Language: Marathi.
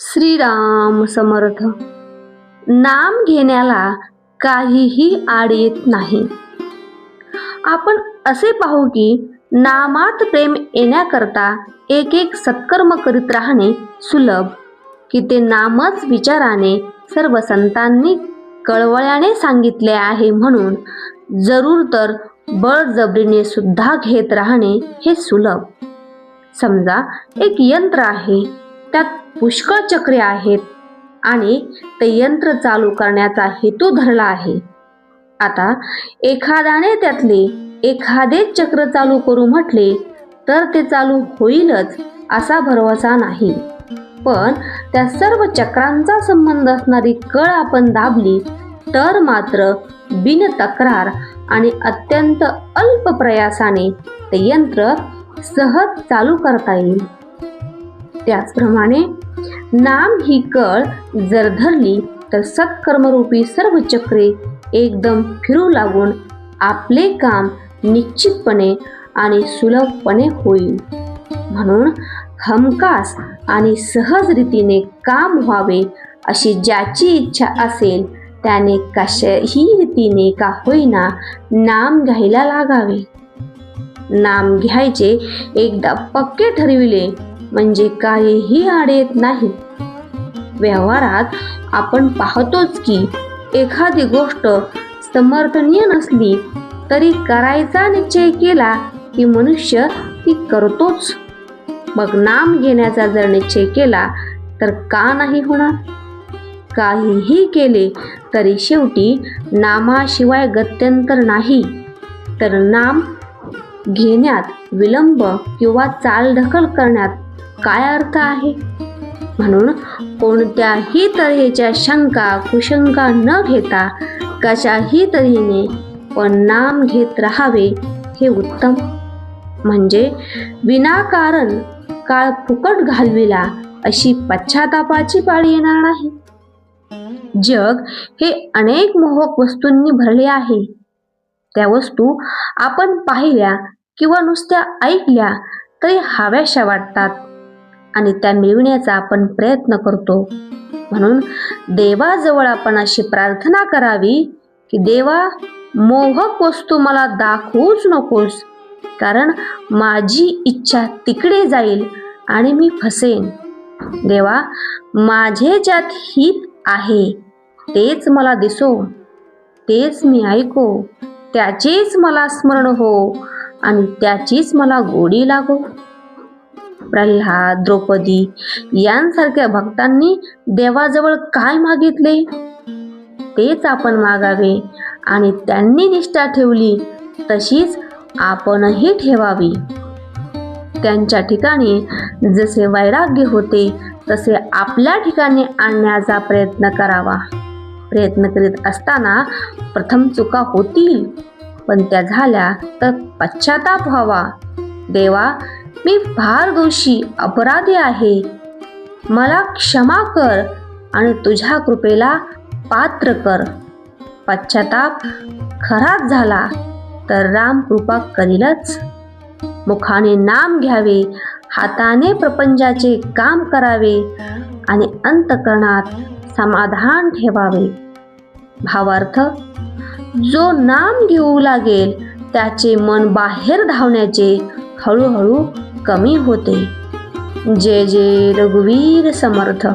श्रीराम समर्थ. नाम घेण्याला काहीही आड येत नाही. आपण असे पाहू की नामात प्रेम येण्याकरता एक एक सत्कर्म करीत राहणे सुलभ की ते नामच विचाराने सर्व संतांनी कळवळ्याने सांगितले आहे म्हणून जरूर तर बळजबरीने सुद्धा घेत राहणे हे सुलभ. समजा एक यंत्र आहे त्यात पुष्कळ चक्रे आहेत आणि ते यंत्र चालू करण्याचा हेतू धरला आहे. आता एखाद्याने त्यातले एखादे चक्र चालू करू म्हटले तर ते चालू होईलच असा भरवसा नाही. पण त्या सर्व चक्रांचा संबंध असणारी कळ आपण दाबली तर मात्र बिन तक्रार आणि अत्यंत अल्प प्रयासाने ते यंत्र सहज चालू करता येईल. त्याचप्रमाणे नाम ही कळ जर धरली तर सत्कर्मरूपी सर्व चक्रे एकदम फिरू लागून आपले काम निश्चितपणे आणि सुलभपणे होईल. म्हणून हमखास आणि सहज रीतीने काम व्हावे अशी ज्याची इच्छा असेल त्याने कशाही रीतीने का होईना नाम घ्यायला लागावे. नाम घ्यायचे एकदा पक्के ठरविले म्हणजे काहीही आड येत नाही. व्यवहारात आपण पाहतोच की एखादी गोष्ट समर्थनीय नसली तरी करायचा निश्चय केला की मनुष्य ती करतोच. मग नाम घेण्याचा जर निश्चय केला तर का नाही होणार? काहीही केले तरी शेवटी नामाशिवाय गत्यंतर नाही. तर नाम घेण्यात विलंब किंवा चालढकल करण्यात काय अर्थ आहे? म्हणून कोणत्याही तऱ्हेच्या शंका कुशंका न घेता कशाही तऱ्हेने पण नाम घेत राहावे हे उत्तम. म्हणजे विनाकारण काळ फुकट घालविला अशी पश्चातापाची पाळी येणार नाही. जग हे अनेक मोहक वस्तूंनी भरले आहे. त्या वस्तू आपण पाहिल्या किंवा नुसत्या ऐकल्या तरी हव्याशा वाटतात. आणि त्या मिळविण्याचा आपण प्रयत्न करतो. म्हणून देवाजवळ आपण अशी प्रार्थना करावी की देवा मोहक वस्तू मला दाखवूच नकोस कारण माझी इच्छा तिकडे जाईल आणि मी फसेन. देवा माझे ज्यात हित आहे तेच मला दिसो तेच मी ऐको त्याचेच मला स्मरण हो आणि त्याचीच मला गोडी लागो. प्रल्हाद द्रौपदी यांसारख्या भक्तांनी देवाजवळ काय मागितले? तेच आपण मागावे आणि त्यांनी निष्ठा ठेवली तशीच आपणही ठेवावी. त्यांच्या ठिकाणी जसे वैराग्य होते तसे आपल्या ठिकाणी आणण्याचा प्रयत्न करावा. प्रयत्न करीत असताना प्रथम चुका होतील पण त्या झाल्या तर पश्चाताप व्हावा. देवा मी फार दोषी अपराधी आहे. मला क्षमा कर आणि तुझ्या कृपेला पात्र कर. पश्चाताप खराच झाला तर राम कृपा करीलच. मुखाने नाम घ्यावे हाताने प्रपंचाचे काम करावे आणि अंतकरणात समाधान ठेवावे. भावार्थ जो नाम घेऊ लागेल त्याचे मन बाहेर धावण्याचे हळूहळू कमी होते. जय जय रघुवीर समर्थ